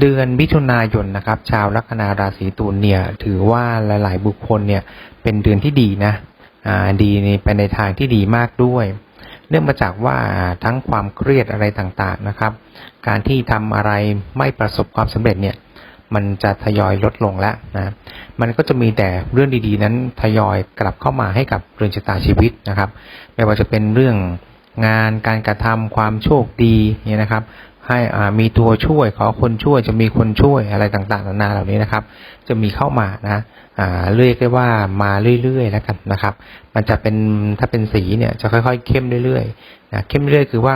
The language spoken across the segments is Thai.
เดือนมิถุนายนนะครับ ชาวลัคนาราศีตุลเนี่ยถือว่าหลาย ๆ บุคคลเนี่ยเป็นเดือนที่ดีนะอ่าดีในไปในทางที่ดีมากด้วย เนื่องมาจากว่าทั้งความเครียดอะไรต่างๆนะครับ การที่ทำอะไรไม่ประสบความสำเร็จเนี่ยมันจะทยอยลดลงแล้วนะมันก็จะมีแต่เรื่องดีๆ นั้นทยอยกลับเข้ามาให้กับเรือนชะตาชีวิตนะครับ ไม่ว่าจะเป็นเรื่องงานการกระทำความโชคดีเนี่ยนะครับ ให้อ่ามีตัวช่วยขอคนช่วยจะมีคนช่วยอะไรต่างๆนานาเหล่านี้นะครับ จะมีเข้ามานะอ่าเรียกได้ว่ามาเรื่อยๆแล้วกันนะครับ มันจะเป็นถ้าเป็นสีเนี่ยจะค่อยๆ เข้มเรื่อยๆนะเข้มเรื่อยคือว่า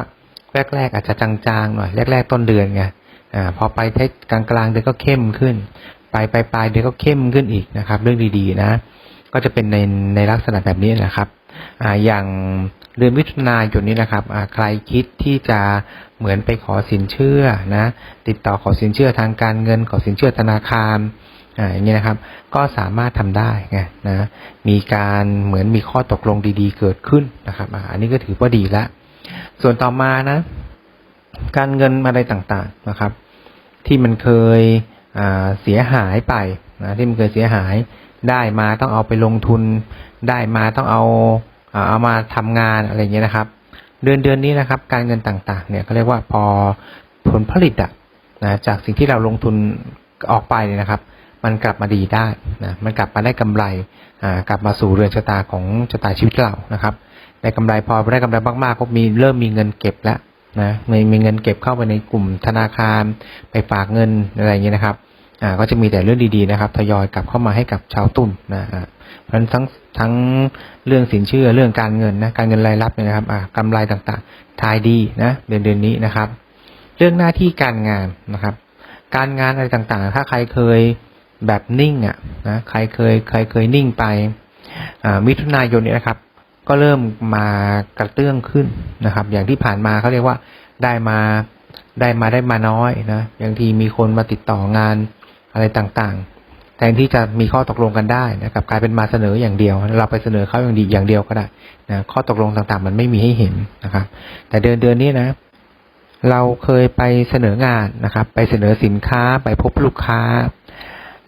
แรกๆ อาจจะจางๆหน่อยแรก ๆ ต้นเดือนไงอ่าพอไปเทศกลางๆเดือนก็เข้มขึ้น ไปปปลายเดือนก็เข้มขึ้นอีกนะครับ เรื่องดีๆนะ ก็จะเป็นในในลักษณะแบบนี้นะครับอ่าอย่าง เดือนมิถุนายนนี้นะครับใครคิดที่จะเหมือนไปขอสินเชื่อนะ ติดต่อขอสินเชื่อทางการเงิน ขอสินเชื่อธนาคารอ่าอย่างนี้นะครับ ก็สามารถทำได้ไงนะ มีการเหมือนมีข้อตกลงดีๆ เกิดขึ้นนะครับอ่าอันนี้ก็ถือว่าดีล้วส่วนต่อมานะ การเงินอะไรต่างๆนะครับ ที่มันเคยอ่าเสียหายไปนะที่มันเคยเสียหายได้มาต้องเอาไปลงทุนได้มาต้องเอา เอามาทำงานอะไรเงี้ยนะครับ เดือนเดือนนี้นะครับ การเงินต่างๆ เนี่ยเขาเรียกว่าพอผลผลิตอะนะจากสิ่งที่เราลงทุนออกไปเนี่ยนะครับ มันกลับมาดีได้นะมันกลับมาได้กำไรอ่ากลับมาสู่เรือนชะตาของชะตาชีวิตเรานะครับได้กำไรพอได้กำไรมากๆก็มีเริ่มมีเงินเก็บแล้วนะมีมีเงินเก็บเข้าไปในกลุ่มธนาคารไปฝากเงินอะไรอย่างเงี้ยนะครับอ่าก็จะมีแต่เรื่องดีๆนะครับทยอยกลับเข้ามาให้กับชาวตุ่นนะอ่า เพราะฉะนั้นทั้งทั้งเรื่องสินเชื่อเรื่องการเงินนะการเงินรายรับเนี่ยนะครับอ่ากำไรต่างๆทายดีนะเดือนเดือนนี้นะครับ เรื่องหน้าที่การงานนะครับ การงานอะไรต่างๆ ถ้าใครเคยแบบนิ่งอะนะใครเคยใครเคยนิ่งไปอ่ามิถุนายนนี้นะครับ ก็เริ่มมากระเตื้องขึ้นนะครับ อย่างที่ผ่านมาเขาเรียกว่าได้มาได้มาได้มาน้อยนะอย่างทีมีคนมาติดต่องานอะไรต่างๆ แทนที่จะมีข้อตกลงกันได้นะครับกลายเป็นมาเสนออย่างเดียว เราไปเสนอเขาอย่างดีอย่างเดียวก็ได้นะข้อตกลงต่างๆ มันไม่มีให้เห็นนะครับ แต่เดือนเดือนนี้นะ เราเคยไปเสนองานนะครับ ไปเสนอสินค้าไปพบลูกค้า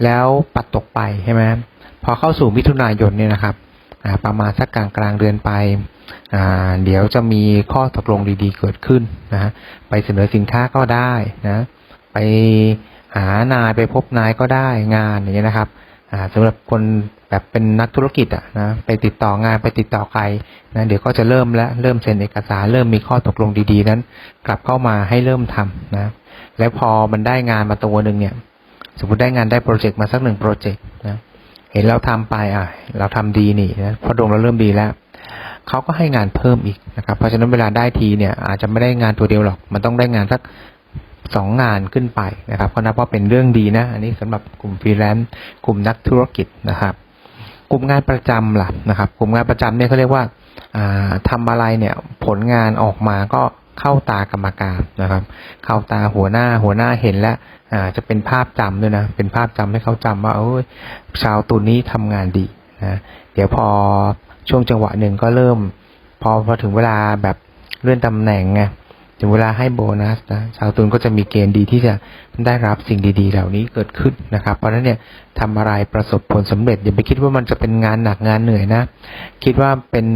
แล้วปัดตกไปใช่ไหมพอเข้าสู่มิถุนายนเนี่ยนะครับประมาณสักกลางกลางเดือนไป เดี๋ยวจะมีข้อตกลงดีๆเกิดขึ้นนะ ไปเสนอสินค้าก็ได้นะ ไป หานายไปพบนายก็ได้งานอย่างเงี้ยนะครับอ่าสำหรับคนแบบเป็นนักธุรกิจอะนะไปติดต่องานไปติดต่อใครนะเดี๋ยวก็จะเริ่มแล้วเริ่มเซ็นเอกสารเริ่มมีข้อตกลงดีๆ นั้น กลับเข้ามาให้เริ่มทำนะแล้วพอมันได้งานมาตัวหนึ่งเนี่ย สมมติได้งานได้โปรเจกต์มาสักหนึ่งโปรเจกต์นะเห็นเราทำไปอะ เราทำดีนี่นะพอดวงเราเริ่มดีแล้วเขาก็ให้งานเพิ่มอีกนะครับ เพราะฉะนั้นเวลาได้ทีเนี่ย อาจจะไม่ได้งานตัวเดียวหรอก มันต้องได้งานสัก สองงานขึ้นไปนะครับก็นับว่าเป็นเรื่องดีนะ อันนี้สำหรับกลุ่มฟรีแลนซ์กลุ่มนักธุรกิจนะครับ กลุ่มงานประจำล่ะนะครับ กลุ่มงานประจำเนี่ยเขาเรียกว่าอ่าทำอะไรเนี่ยผลงานออกมาก็เข้าตากรรมการนะครับ เข้าตาหัวหน้าหัวหน้าเห็นแล้วจะเป็นภาพจำด้วยนะ เป็นภาพจำให้เขาจำว่าเอ้ยชาวตุนนี้ทำงานดีนะเดี๋ยวพอช่วงจังหวะหนึ่งก็เริ่ม พอพอถึงเวลาแบบเลื่อนตำแหน่งไง ถึงเวลาให้โบนัสนะชาวตุนก็จะมีเกณฑ์ดีที่จะได้รับสิ่งดีๆ เหล่านี้เกิดขึ้นนะครับ เพราะฉะนั้นเนี่ยทำอะไรประสบผลสำเร็จอย่าไปคิดว่ามันจะเป็นงานหนักงานเหนื่อยนะ คิดว่าเป็น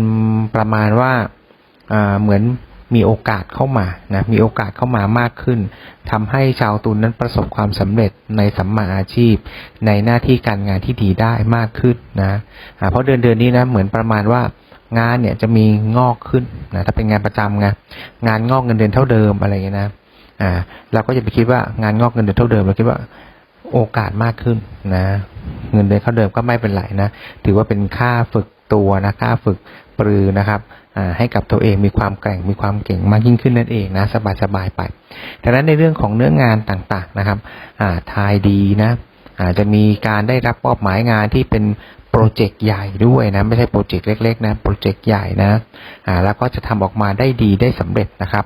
ประมาณว่าเหมือนมีโอกาสเข้ามานะมีโอกาสเข้ามามากขึ้นทำให้ชาวตุลนั้นประสบความสำเร็จในสัมมาอาชีพ ในหน้าที่การงานที่ดีได้มากขึ้นนะเพราะเดือนเดือนนี้นะเหมือนประมาณว่า งานเนี่ยจะมีงอกขึ้นนะถ้าเป็นงานประจำไงงานงอกเงินเดือนเท่าเดิมอะไรอย่างเงี้ยนะอ่าเราก็จะไปคิดว่างานงอกเงินเดือนเท่าเดิมเราคิดว่าโอกาสมากขึ้นนะ เงินเดือนเท่าเดิมก็ไม่เป็นไรนะถือว่าเป็นค่าฝึกตัวนะค่าฝึกปรือนะครับอ่าให้กับตัวเองมีความแกร่งมีความเก่งมากยิ่งขึ้นนั่นเองนะสบายๆไปดังนั้นในเรื่องของเนื้องานต่างๆนะครับอ่าทายดีนะอาจจะมีการได้รับมอบหมายงานที่เป็น โปรเจกต์ใหญ่ด้วยนะ ไม่ใช่โปรเจกต์เล็ก ๆ นะ โปรเจกต์ใหญ่นะอ่าแล้วก็จะทำออกมาได้ดีได้สำเร็จนะครับ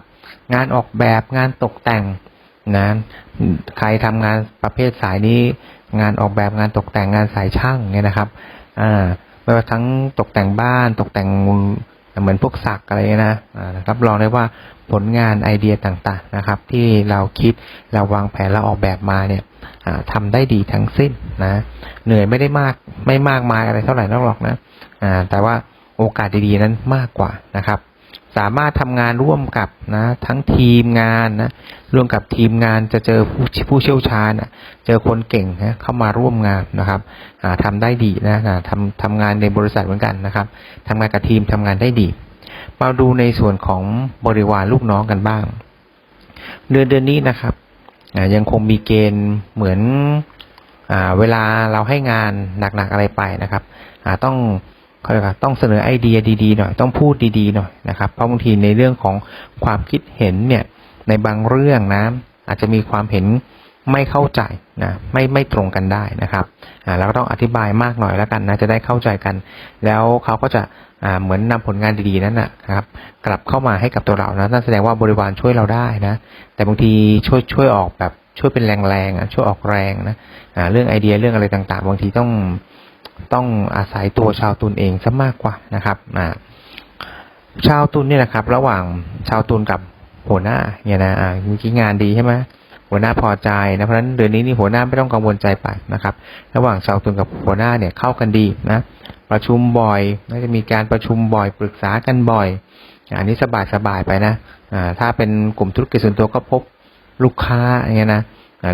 งานออกแบบงานตกแต่งนะใครทำงานประเภทสายนี้ งานออกแบบงานตกแต่งงานสายช่างเนี่ยนะครับอ่าไม่ว่าทั้งตกแต่งบ้านตกแต่งเหมือนพวกสักอะไรนะอ่ารับรองได้ว่า ผลงานไอเดียต่างๆนะครับ ที่เราคิดเราวางแผนเราออกแบบมาเนี่ยอ่าทำได้ดีทั้งสิ้นนะเหนื่อยไม่ได้มากไม่มากมายอะไรเท่าไหร่นักหรอกนะแต่ว่าโอกาสดีๆนั้นมากกว่านะครับ สามารถทำงานร่วมกับนะทั้งทีมงานนะร่วมกับทีมงานจะเจอผู้ผู้เชี่ยวชาญนะเจอคนเก่งนะเข้ามาร่วมงานนะครับอ่าทำได้ดีนะทำทำงานในบริษัทเหมือนกันนะครับทำงานกับทีมทำงานได้ดี มาดูในส่วนของบริวารลูกน้องกันบ้าง เดือนเดือนนี้นะครับยังคงมีเกณฑ์เหมือนอเวลาเราให้งานหนักๆอะไรไปนะครับต้องเขาเรียกว่าต้องเสนอไอเดียดีๆหน่อยต้องพูดดีๆหน่อยนะครับ เพราะบางทีในเรื่องของความคิดเห็นเนี่ยในบางเรื่องนะอาจจะมีความเห็นไม่เข้าใจนะไม่ไม่ตรงกันได้นะครับอ่าเราก็ต้องอธิบายมากหน่อยแล้วกันนะจะได้เข้าใจกัน แล้วเขาก็จะ เหมือนนำผลงานดีๆนั้นนะครับ กลับเข้ามาให้กับตัวเรานะนั่นแสดงว่าบริวารช่วยเราได้นะ แต่บางทีช่วยช่วยออกแบบช่วยเป็นแรงๆอะช่วยออกแรงนะอ่าเรื่องไอเดียเรื่องอะไรต่างๆ บางทีต้องต้องอาศัยตัวชาวตุนเองซะมากกว่านะครับอ่าชาวตุนเนี่ยนะครับ ระหว่างชาวตุนกับหัวหน้าเนี่ยนะอ่าเมื่อกี้งานดีใช่ไหมหัวหน้าพอใจนะเพราะฉะนั้นเดือนนี้นี่หัวหน้าไม่ต้องกังวลใจไปนะครับ ระหว่างชาวตุนกับหัวหน้าเนี่ยเข้ากันดีนะ ประชุมบ่อยน่าจะมีการประชุมบ่อยปรึกษากันบ่อย อันนี้สบายสบายๆไปนะถ้าเป็นกลุ่มธุรกิจส่วนตัวก็พบลูกค้าอย่างเงี้ยนะ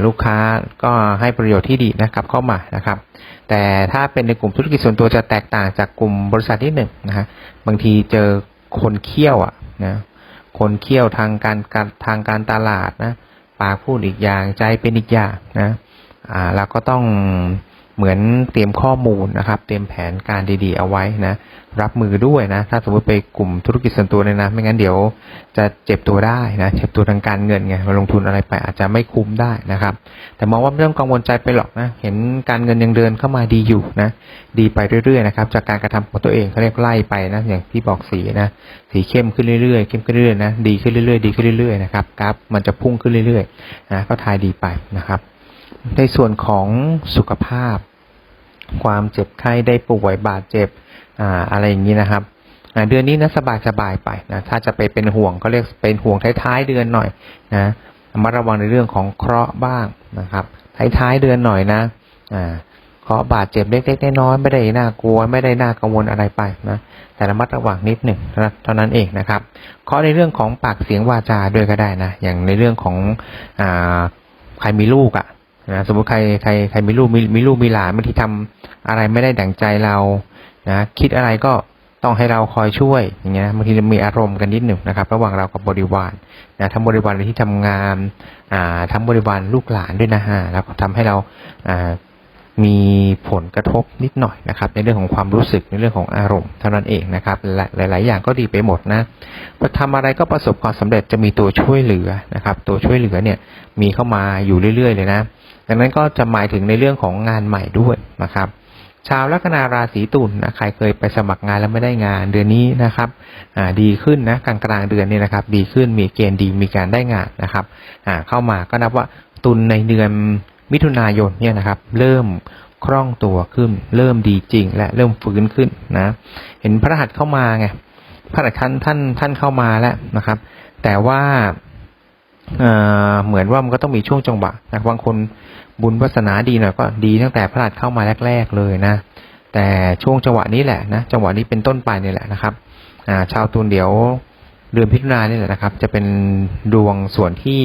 ลูกค้าก็ให้ประโยชน์ที่ดีนะครับเข้ามานะครับ แต่ถ้าเป็นในกลุ่มธุรกิจส่วนตัวจะแตกต่างจากกลุ่มบริษัทที่หนึ่งนะฮะบางทีเจอคนเคี่ยวอะนะคนเคี่ยวทางการการทางการตลาดนะปากพูดอีกอย่างใจเป็นอีกอย่างนะอ่าเราก็ต้อง เหมือนเตรียมข้อมูลนะครับ เตรียมแผนการดีๆเอาไว้นะ รับมือด้วยนะ ถ้าสมมติไปกลุ่มธุรกิจส่วนตัวเนี่ยนะ ไม่งั้นเดี๋ยวจะเจ็บตัวได้นะ เจ็บตัวทางการเงินไงมาลงทุนอะไรไปอาจจะไม่คุ้มได้นะครับ แต่มองว่าไม่ต้องกังวลใจไปหรอกนะ เห็นการเงินยังเดินเข้ามาดีอยู่นะ ดีไปเรื่อยๆนะครับ จากการกระทำของตัวเองเขาเรียกไล่ไปนะ อย่างที่บอกสีนะ สีเข้มขึ้นเรื่อยๆ เข้มขึ้นเรื่อยๆนะ ดีขึ้นเรื่อยๆ ดีขึ้นเรื่อยๆ นะครับ กราฟมันจะพุ่งขึ้นเรื่อยๆ นะ ก็ทายดีไปนะครับ ในส่วนของสุขภาพ ความเจ็บไข้ได้ป่วยบาดเจ็บอ่าอะไรอย่างนี้นะครับเดือนนี้นะสบายสบายไปนะถ้าจะไปเป็นห่วงก็เรียกเป็นห่วงท้ายๆเดือนหน่อยนะมัดระวังในเรื่องของเคราะห์บ้างนะครับท้ายๆเดือนหน่อยนะอ่าเคราะห์บาดเจ็บเล็กๆน้อยๆไม่ได้น่ากลัวไม่ได้น่ากังวลอะไรไปนะแต่ระมัดระวังนิดหนึ่งเท่านั้นเองนะครับเคราะห์ในเรื่องของปากเสียงวาจาด้วยก็ได้นะอย่างในเรื่องของอ่าใครมีลูกอะ่ะ นะสมมติใครใครใครมีลูกมีมีลูกมีหลานบางทีทำอะไรไม่ได้ดั่งใจเรานะคิดอะไรก็ต้องให้เราคอยช่วยอย่างเงี้ยบางทีจะมีอารมณ์กันนิดหนึ่งนะครับ ระหว่างเรากับบริวารนะทั้งบริวารที่ทำงานอ่าทั้งบริวารลูกหลานด้วยนะฮะแล้วก็ทำให้เราอ่า มีผลกระทบนิดหน่อยนะครับ ในเรื่องของความรู้สึกในเรื่องของอารมณ์เท่านั้นเองนะครับหลาย ๆ อย่างก็ดีไปหมดนะพอทำอะไรก็ประสบความสำเร็จจะมีตัวช่วยเหลือนะครับ ตัวช่วยเหลือเนี่ยมีเข้ามาอยู่เรื่อย ๆ เลยนะดังนั้นก็จะหมายถึงในเรื่องของงานใหม่ด้วยนะครับชาวลัคนาราศีตุลนนะใครเคยไปสมัครงานแล้วไม่ได้งานเดือนนี้นะครับดีขึ้นนะกลางกลางเดือนนี่นะครับ ดีขึ้นมีเกณฑ์ดีมีการได้งานนะครับเข้ามาก็นับว่าตุลในเดือน มิถุนายนเนี่ยนะครับ เริ่มคล่องตัวขึ้น เริ่มดีจริง และเริ่มฟื้นขึ้นนะ เห็นพระหัสเข้ามาไงพระหัสท่านท่านท่านเข้ามาแล้วนะครับ แต่ว่าเเหมือนว่ามันก็ต้องมีช่วงจังหวะนะบางคนบุญวาสนาดีหน่อยก็ดีตั้งแต่พระหัสเข้ามาแรก ๆ เลยนะ แต่ช่วงจังหวะนี้แหละนะจังหวะนี้เป็นต้นไปนี่แหละนะครับาชาวตุลเดี๋ยวเดือนพิจารณานี่แหละนะครับ จะเป็นดวงส่วนที่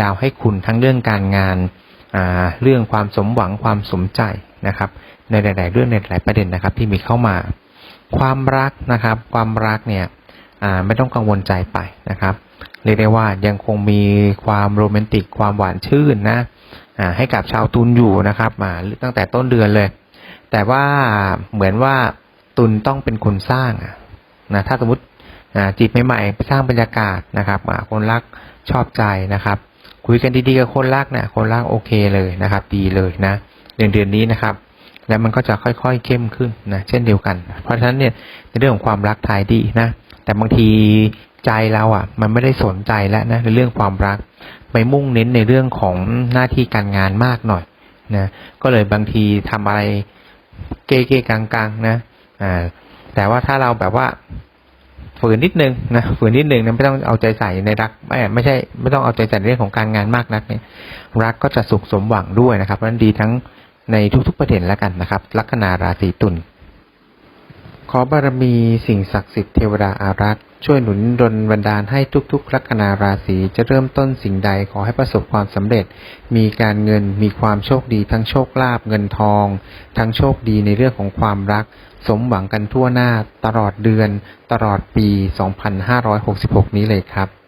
ดาวให้คุณทั้งเรื่องการงาน เรื่องความสมหวังความสมใจนะครับ ในหลาย ๆ เรื่องในหลายประเด็นนะครับ ที่มีเข้ามา ความรักนะครับ ความรักเนี่ยไม่ต้องกังวลใจไปนะครับเรียกได้ว่ายังคงมีความโรแมนติกความหวานชื่นนะให้กับชาวตุลอยู่นะครับมาตั้งแต่ต้นเดือนเลย แต่ว่าเหมือนว่าตุลต้องเป็นคนสร้างนะถ้าสมมติจีบใหม่ๆไปสร้างบรรยากาศนะครับคนรักชอบใจนะครับ คุยกันดีๆกับคนรักนี่ยคนรักโอเคเลยนะครับ ดีเลยนะเดือนเดือนนี้นะครับ แล้วมันก็จะค่อยๆเข้มขึ้นนะเช่นเดียวกัน เพราะฉะนั้นเนี่ยในเรื่องของความรักทายดีนะ แต่บางทีใจเราอะ มันไม่ได้สนใจแล้วนะในเรื่องความรักไปมุ่งเน้นในเรื่องของหน้าที่การงานมากหน่อยนะก็เลยบางทีทำอะไรเก้ๆกลางๆนะอ่าแต่ว่าถ้าเราแบบว่า ฝืนนิดนึงนะฝืนนิดนึงนะไม่ต้องเอาใจใส่ในรักไม่ไม่ใช่ไม่ต้องเอาใจใส่ในเรื่องของการงานมากนักเนี่ยรักก็จะสุขสมหวังด้วยนะครับเพราะฉะนั้นดีทั้งในทุกๆประเด็นแล้วกันนะครับ ลัคนาราศีตุล ขอบารมีสิ่งศักดิ์สิทธิ์เทวดาอารักษ์ช่วยหนุนดลบันดาลให้ทุกๆลัคนาราศีจะเริ่มต้นสิ่งใดขอให้ประสบความสำเร็จ มีการเงินมีความโชคดีทั้งโชคลาภเงินทอง ทั้งโชคดีในเรื่องของความรัก สมหวังกันทั่วหน้าตลอดเดือน ตลอดปี 2566 นี้เลยครับ